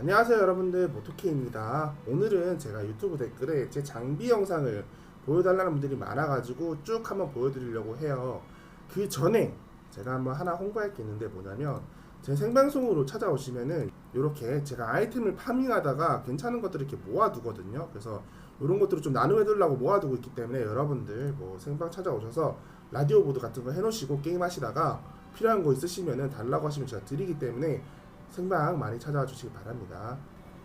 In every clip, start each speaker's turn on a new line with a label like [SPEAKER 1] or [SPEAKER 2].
[SPEAKER 1] 안녕하세요 여러분들. 모토케입니다. 오늘은 제가 유튜브 댓글에 제 장비 영상을 보여달라는 분들이 많아가지고 쭉 한번 보여드리려고 해요. 그 전에 제가 한번 하나 홍보할 게 있는데 뭐냐면 제 생방송으로 찾아오시면은 이렇게 제가 아이템을 파밍하다가 괜찮은 것들을 이렇게 모아두거든요. 그래서 이런 것들을 좀 나눔해두려고 모아두고 있기 때문에 여러분들 뭐 생방 찾아오셔서 라디오 보드 같은 거 해놓으시고 게임 하시다가 필요한 거 있으시면은 달라고 하시면 제가 드리기 때문에 생방 많이 찾아와 주시기 바랍니다.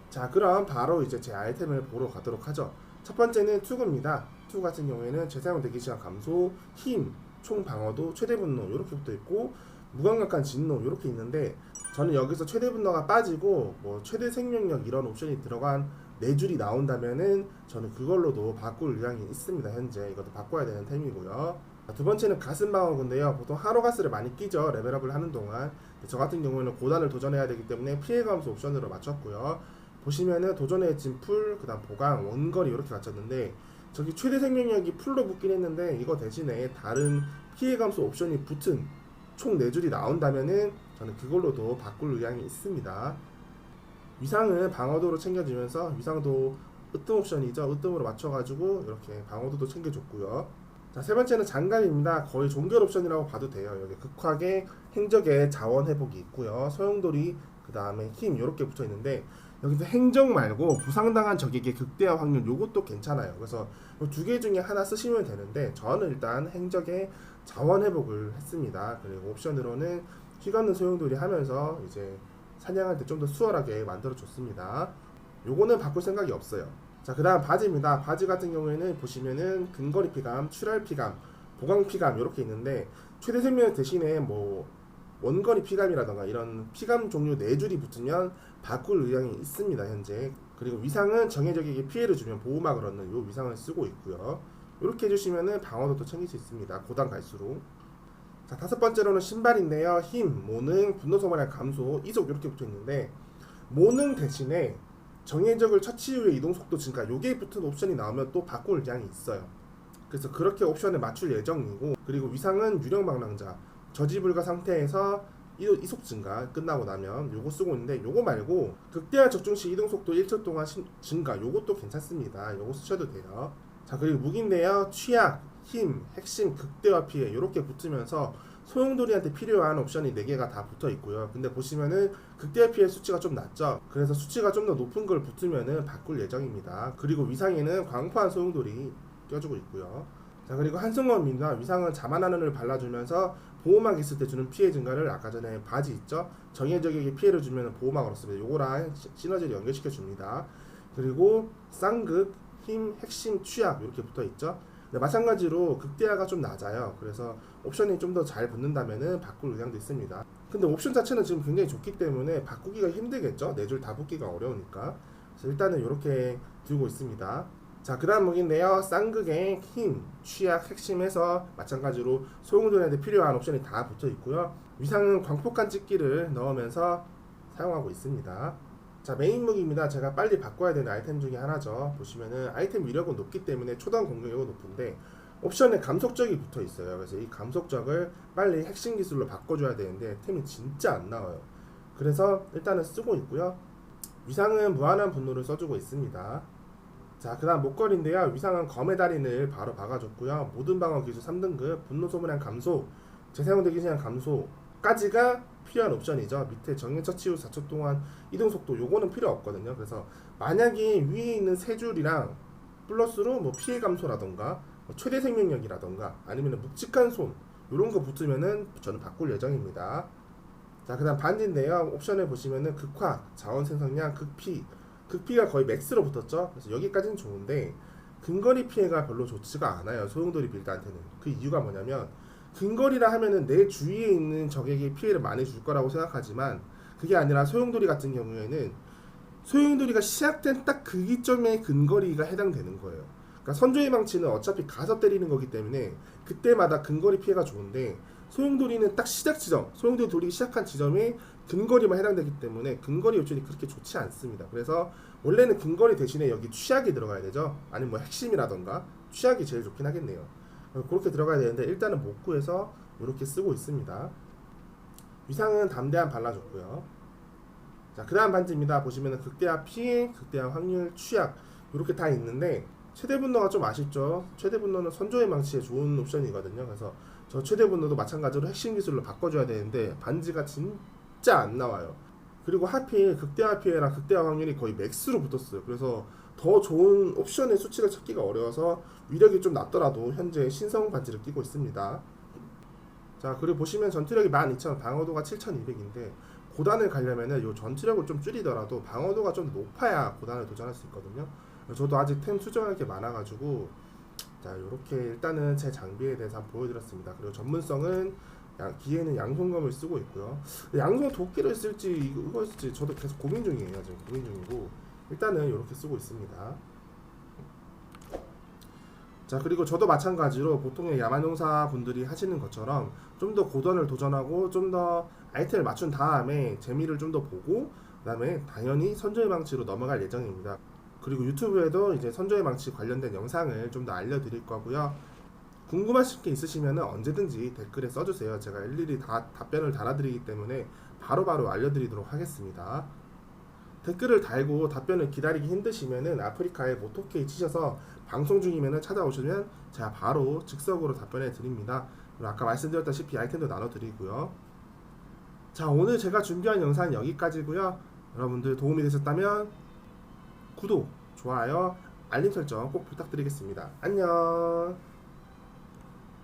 [SPEAKER 1] 자, 그럼 바로 이제 제 아이템을 보러 가도록 하죠. 첫 번째는 투구입니다. 투구 같은 경우에는 재사용 대기 시간 감소, 힘, 총 방어도, 최대 분노 이렇게 붙어 있고 무감각한 진노 이렇게 있는데 저는 여기서 최대 분노가 빠지고 뭐 최대 생명력 이런 옵션이 들어간 네 줄이 나온다면은 저는 그걸로도 바꿀 의향이 있습니다. 현재 이것도 바꿔야 되는 템이고요. 자, 두 번째는 가슴 방어구인데요. 보통 하로 가스를 많이 끼죠. 레벨업을 하는 동안. 저 같은 경우에는 고단을 도전해야 되기 때문에 피해 감소 옵션으로 맞췄고요. 보시면은 도전의 진풀, 그다음 보강, 원거리 이렇게 갖췄는데 저기 최대 생명력이 풀로 붙긴 했는데 이거 대신에 다른 피해 감소 옵션이 붙은 총 4줄이 나온다면은 저는 그걸로도 바꿀 의향이 있습니다. 위상은 방어도로 챙겨주면서 위상도 으뜸 옵션이죠. 으뜸으로 맞춰가지고 이렇게 방어도도 챙겨줬고요. 자, 세 번째는 장갑입니다. 거의 종결 옵션이라고 봐도 돼요. 여기 극화계, 행적의 자원 회복이 있고요. 소용돌이, 그 다음에 힘 이렇게 붙어 있는데 여기서 행적 말고 부상당한 적에게 극대화 확률 요것도 괜찮아요. 그래서 두 개 중에 하나 쓰시면 되는데 저는 일단 행적의 자원 회복을 했습니다. 그리고 옵션으로는 휘감는 소용돌이 하면서 이제 사냥할 때 좀 더 수월하게 만들어 줬습니다. 요거는 바꿀 생각이 없어요. 자, 그 다음 바지입니다. 바지 같은 경우에는 보시면은 근거리 피감, 출혈 피감, 보강 피감 이렇게 있는데 최대 생명 대신에 뭐 원거리 피감이라던가 이런 피감 종류 네 줄이 붙으면 바꿀 의향이 있습니다 현재. 그리고 위상은 정해적에게 피해를 주면 보호막을 얻는 요 위상을 쓰고 있고요. 이렇게 해주시면은 방어도도 챙길 수 있습니다. 고단 갈수록. 자 다섯 번째로는 신발인데요. 힘, 모능, 분노 소모량 감소, 이속 이렇게 붙어 있는데 모능 대신에 정해적을 처치 후에 이동 속도 증가 요게 붙은 옵션이 나오면 또 바꿀 의향이 있어요 그래서 그렇게 옵션을 맞출 예정이고 그리고 위상은 유령 방랑자 저지 불가 상태에서 이- 이속 증가 끝나고 나면 요거 쓰고 있는데 요거 말고 극대화 적중 시 이동 속도 1초 동안 신- 증가 요것도 괜찮습니다. 요거 쓰셔도 돼요. 자 그리고 무기인데요. 취약, 힘, 핵심, 극대화 피해 요렇게 붙으면서 소용돌이한테 필요한 옵션이 4개가 다 붙어 있고요. 근데 보시면은 극대화 피해 수치가 좀 낮죠. 그래서 수치가 좀 더 높은 걸 붙으면은 바꿀 예정입니다. 그리고 위상에는 광포한 소용돌이 껴주고 있고요. 자 그리고 한승원입니다. 위상은 자만하는을 발라주면서 보호막 있을 때 주는 피해 증가를 아까 전에 바지 있죠? 정해적에게 피해를 주면 보호막을 얻습니다. 요거랑 시- 시너지를 연결시켜 줍니다. 그리고 쌍극, 힘, 핵심, 취약 이렇게 붙어 있죠? 근데 마찬가지로 극대화가 좀 낮아요. 그래서 옵션이 좀 더 잘 붙는다면은 바꿀 의향도 있습니다. 근데 옵션 자체는 지금 굉장히 좋기 때문에 바꾸기가 힘들겠죠? 네 줄 다 붙기가 어려우니까. 그래서 일단은 이렇게 들고 있습니다. 자, 그 다음 무기인데요. 쌍극의 힘, 취약, 핵심에서 마찬가지로 소용돌이한테 필요한 옵션이 다 붙어 있고요. 위상은 광폭한 찍기를 넣으면서 사용하고 있습니다. 자, 메인 무기입니다. 제가 빨리 바꿔야 되는 아이템 중에 하나죠. 보시면은 아이템 위력은 높기 때문에 초당 공격력은 높은데 옵션에 감속적이 붙어 있어요. 그래서 이 감속적을 빨리 핵심 기술로 바꿔줘야 되는데 템이 진짜 안 나와요. 그래서 일단은 쓰고 있고요. 위상은 무한한 분노를 써주고 있습니다. 자, 그 다음 목걸이인데요. 위상은 검의 달인을 바로 박아줬고요. 모든 방어 기술 3등급, 분노 소모량 감소, 재사용 대기 시간 감소 까지가 필요한 옵션이죠. 밑에 정해 처 치 후 4초 동안 이동 속도 요거는 필요 없거든요. 그래서 만약에 위에 있는 세 줄이랑 플러스로 뭐 피해 감소라던가 뭐 최대 생명력이라던가 아니면 묵직한 손 요런 거 붙으면은 저는 바꿀 예정입니다. 자, 그다음 반지인데요. 옵션에 보시면은 극화, 자원 생성량, 극피, 극피가 거의 맥스로 붙었죠. 그래서 여기까지는 좋은데 근거리 피해가 별로 좋지가 않아요. 소용돌이 빌드한테는. 그 이유가 뭐냐면 근거리라 하면은 내 주위에 있는 적에게 피해를 많이 줄 거라고 생각하지만 그게 아니라 소용돌이 같은 경우에는 소용돌이가 시작된 딱 그 기점에 근거리가 해당되는 거예요. 그러니까 선조의 망치는 어차피 가서 때리는 거기 때문에 그때마다 근거리 피해가 좋은데 소용돌이는 딱 시작 지점, 소용돌이 돌리기 시작한 지점에 근거리만 해당되기 때문에 근거리 요청이 그렇게 좋지 않습니다. 그래서 원래는 근거리 대신에 여기 취약이 들어가야 되죠. 아니면 뭐 핵심이라던가 취약이 제일 좋긴 하겠네요. 어, 그렇게 들어가야 되는데 일단은 못 구해서 이렇게 쓰고 있습니다. 위상은 담대한 발라줬고요. 자, 그 다음 반지입니다. 보시면은 극대화 피해, 극대화 확률, 취약 이렇게 다 있는데 최대 분노가 좀 아쉽죠. 최대 분노는 선조의 망치에 좋은 옵션이거든요. 그래서 저 최대 분노도 마찬가지로 핵심 기술로 바꿔줘야 되는데 반지가 진짜 안 나와요. 그리고 하필 극대화 피해랑 극대화 확률이 거의 맥스로 붙었어요. 그래서 더 좋은 옵션의 수치를 찾기가 어려워서 위력이 좀 낮더라도 현재 신성 반지를 끼고 있습니다. 자 그리고 보시면 전투력이 12,000, 방어도가 7,200인데 고단을 가려면은 요 전투력을 좀 줄이더라도 방어도가 좀 높아야 고단을 도전할 수 있거든요. 저도 아직 템 수정할 게 많아가지고 자 이렇게 일단은 제 장비에 대해서 한번 보여드렸습니다. 그리고 전문성은 양, 기에는 양손검을 쓰고 있고요. 양손 도끼를 쓸지 이거- 쓸지 저도 계속 고민 중이에요. 지금 고민 중이고 일단은 이렇게 쓰고 있습니다. 자 그리고 저도 마찬가지로 보통의 야만용사 분들이 하시는 것처럼 좀 더 고전을 도전하고 좀 더 아이템을 맞춘 다음에 재미를 좀 더 보고 그 다음에 당연히 선조의 망치로 넘어갈 예정입니다. 그리고 유튜브에도 이제 선조의 망치 관련된 영상을 좀 더 알려드릴 거고요. 궁금하신 게 있으시면 언제든지 댓글에 써주세요. 제가 일일이 다 답변을 달아드리기 때문에 바로바로 알려드리도록 하겠습니다. 댓글을 달고 답변을 기다리기 힘드시면은 아프리카에 모토케이 치셔서 방송 중이면은 찾아오시면 제가 바로 즉석으로 답변해 드립니다. 아까 말씀드렸다시피 아이템도 나눠드리고요. 자 오늘 제가 준비한 영상은 여기까지고요. 여러분들 도움이 되셨다면 구독, 좋아요, 알림 설정 꼭 부탁드리겠습니다. 안녕.